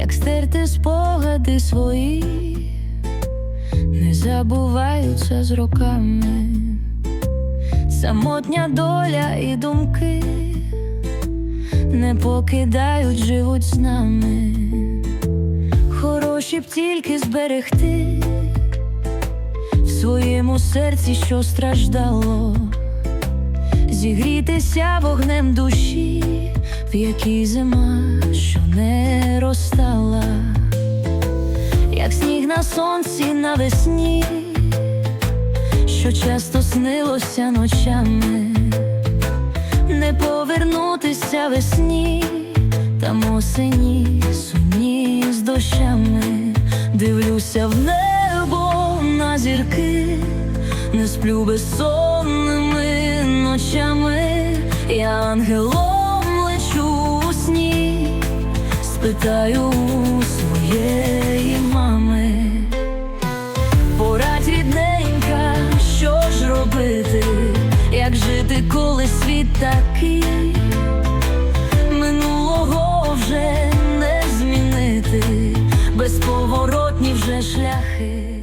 як стерти спогади свої, не забуваються з роками, самотня доля і думки не покидають, живуть з нами, хороші б тільки зберегти в своєму серці, що страждало. Зігрітися вогнем душі, в якій зима, що не розстала, як сніг на сонці навесні, що часто снилося ночами, не повернутися весні, там осені сумні з дощами, дивлюся в небо на зірки не сплю безсонними ночами, я ангелом спитаю у своєї мами, порадь рідненька, що ж робити, як жити, коли світ такий, минулого вже не змінити, безповоротні вже шляхи.